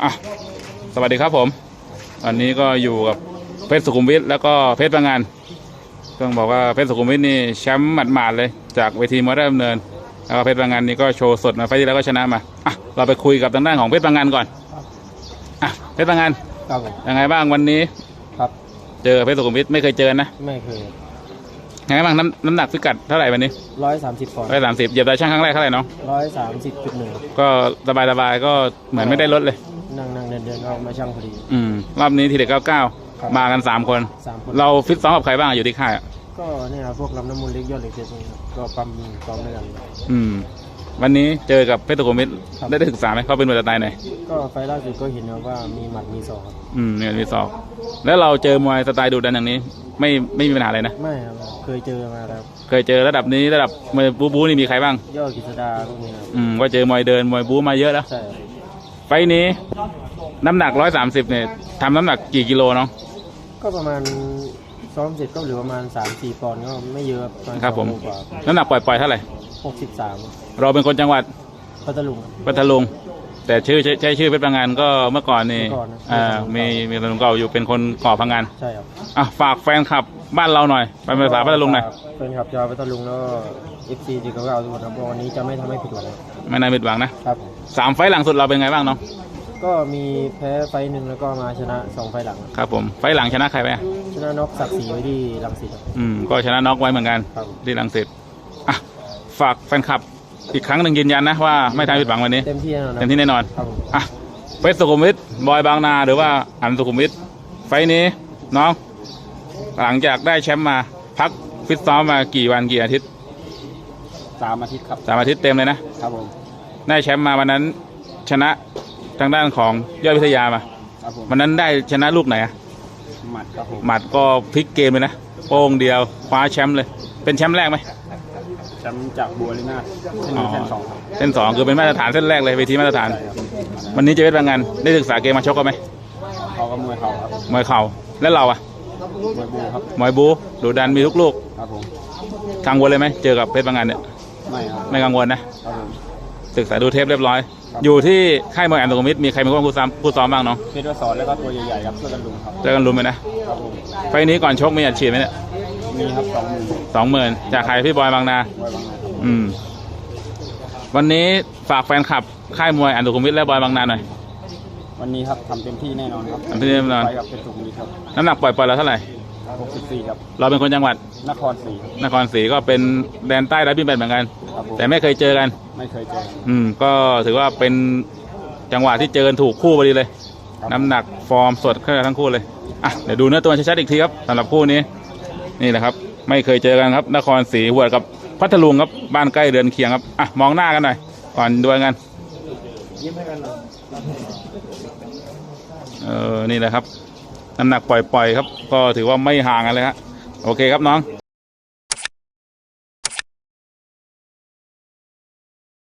อะสวัสดีครับผมวันนี้ก็อยู่กับเพชรสุขุมวิทแล้วก็เพชรบางงานต้องบอกว่าเพชรสุขุมวิทนี่แชมป์หมาดๆเลย จากเวทีมวยราชดำเนินแล้วก็เพชรบางงานนี่ก็โชว์สดมาไฟล์ที่แล้วก็ชนะมาอะเราไปคุยกับทางด้านของเพชรบางงานก่อนอะเพชรบางงานครับผมยังไงบ้างวันนี้ครับ เจอเพชรสุขุมวิทไม่เคยเจอนะไม่เคยยังไงบ้างน้ำน้ำหนักพิกัดเท่าไหร่วันนี้ร้อยสามสิบปอนด์ร้อยสามสิบเหยียบได้ช่างครั้งแรกเท่าไหร่น้องร้อยสามสิบจุดหนึ่งก็สบายๆก็เหมือนไม่ได้ลดเลย นั่งนั่งเดินเดินก็มาช่างพอดี อืมรอบนี้ทีเด็กเก้าเก้าครับ มากันสามคน สามคนเราฟิตซ้อมกับใครบ้างอยู่ที่ค่ายอะก็เนี่ยครับพวกลำน้ำมูลเล็กยอดเหล็กเพชรนี่ครับก็ปั๊มซ้อมด้วยกัน อืม วันนี้เจอกับเพชรตุกมิตรครับได้ได้ศึกษาไหมเขาเป็นมวยสไตล์ไหนก็ไฟล์ล่าสุดก็เห็นนะว่ามีหมัดมีศอกครับอืมเนี่ยมีศอกแล้วเราเจอมวยสไตล์ดุดันอย่างนี้ ไม่ไม่มีปัญหาเลยนะ ไม่ครับเคยเจอมาแล้วเคยเจอระดับนี้ระดับมวยบู๊บู๊นี่มีใครบ้าง ยอดกิษดาพวกนี้ครับอืมก็เจอมวยเดินมวยบู๊มาเยอะแล้ว ใช่ครับ ไฟล์นี้น้ำหนักร้อยสามสิบเนี่ยทำน้ำหนักกี่กิโลเนาะก็ประมาณซ้อมเสร็จก็เหลือประมาณสามสี่ปอนด์ก็ไม่เยอะประาณครับผมสองโลกว่าน้ำหนักปล่อยๆเท่าไหร่หกสิบสามเราเป็นคนจังหวัดพัทลุงพัทลุง แต่ชื่อใช้ใช้ชื่อเพชรพังงานก็เมื่อก่อนนี่เมื่อก่อนนะอ่ามีมีตำรวจเก่าอยู่เป็นคนก่อพังงานใช่ครับอะฝากแฟนคลับบ้านเราหน่อยเป็นภาษาพัทลุงหน่อยเป็นขับชาวพัทลุงแล้วเอฟซีจีเก้าทุกคนครับวันนี้จะไม่ทำให้ผิดหวังครับไม่น่าผิดหวังนะครับสามไฟล์หลังสุดเราเป็นไงบ้างน้องก็มีแพ้ไฟล์หนึ่งแล้วก็มาชนะสองไฟล์หลัง ครับผมไฟล์หลังชนะใครไปอะชนะน็อกศักดิ์ศรีไว้ที่รังสิตครับ อืมก็ชนะน็อกไว้เหมือนกัน ครับ ที่ลังสิตอะฝากแฟนคลับ อีกครั้งหนึ่งยืนยันนะว่าไม่ทำผิดหวังวันนี้ เต็มที่แน่นอนนะเต็มที่แน่นอนครับผมอะเวสสุขุมวิทบอยบางนาหรือว่าอันสุขุมวิทไฟล์นี้น้อง หลังจากได้แชมป์มาพักฟิตซ้อมมากี่วันกี่อาทิตย์สามอาทิตย์ครับ สามอาทิตย์เต็มเลยนะ ครับผม ได้แชมป์มาวันนั้นชนะทางด้านของยอดวิทยามา ครับผมวันนั้นได้ชนะลูกไหนอะหมัดครับผมหมัดก็พลิกเกมเลยนะโป้งเดียวคว้าแชมป์เลย เป็นแชมป์แรกไหม แชมป์จากบัวลิน่าเส้นอ๋อเส้นสองครับเส้นสองคือเป็นมาตรฐานเส้นแรกเลยเวทีมาตรฐาน ใช่ครับวันนี้เจะเป็นบางงานได้ศึกษาเกมมาชกกันไหมเขาก็มวยเขาครับมวยเข่าแล้วเราอะมวยบูครับมวยบูดูดันมีทุกลูกครับผมกังวลเลยไหมเจอกับเพชรบางงานเนี่ยไม่ครับไม่กังวลนะครับผมศึกษาดูเทปเรียบร้อยครับอยู่ที่ค่ายมวยอันตรมิตรมีใครมาร่วมผู้ซ้อมผู้ซ้อมบ้างน้องเพชรวสอนแล้วก็ตัวใหญ่ๆครับช่วยกันลุงครับเจอกันรุมไปนะ ครับผมไฟล์นี้ก่อนชกมีอัดฉีดไหมเนี่ย มีครับสองหมื่นสองหมื่นจากใครพี่บอยบางนา ไว้บางนาครับอืม วันนี้ฝากแฟนคลับ ค่ายมวยอันตรมิตรและบอยบางนาหน่อย วันนี้ครับทำเต็มที่แน่นอนครับทำเต็มที่แน่นอน ไปกับเพชรสุขุมวิทครับน้ำหนักปล่อยๆเราเท่าไหร่ 64ครับเราเป็นคนจังหวัดนครศรีครับนครศรีก็เป็นแดนใต้รับบินแบนเหมือนกัน ครับผมแต่ไม่เคยเจอกัน ไม่เคยเจออืม ก็ถือว่าเป็นจังหวะที่เจอกันถูกคู่พอดีเลย ครับ น้ำหนักฟอร์มสดขึ้นทั้งคู่เลย อะ เดี๋ยวดูเนื้อตัวชัดๆอีกทีครับสำหรับคู่นี้ นี่แหละครับ ไม่เคยเจอกันครับ นครศรีหัวกับพัทลุงครับบ้านใกล้เรือนเคียงครับอะมองหน้ากันหน่อยก่อนด้วยกันเออนี่แหละครับน้ำหนักปล่อยๆครับ ก็ถือว่าไม่ห่างกันเลยฮะโอเคครับน้อง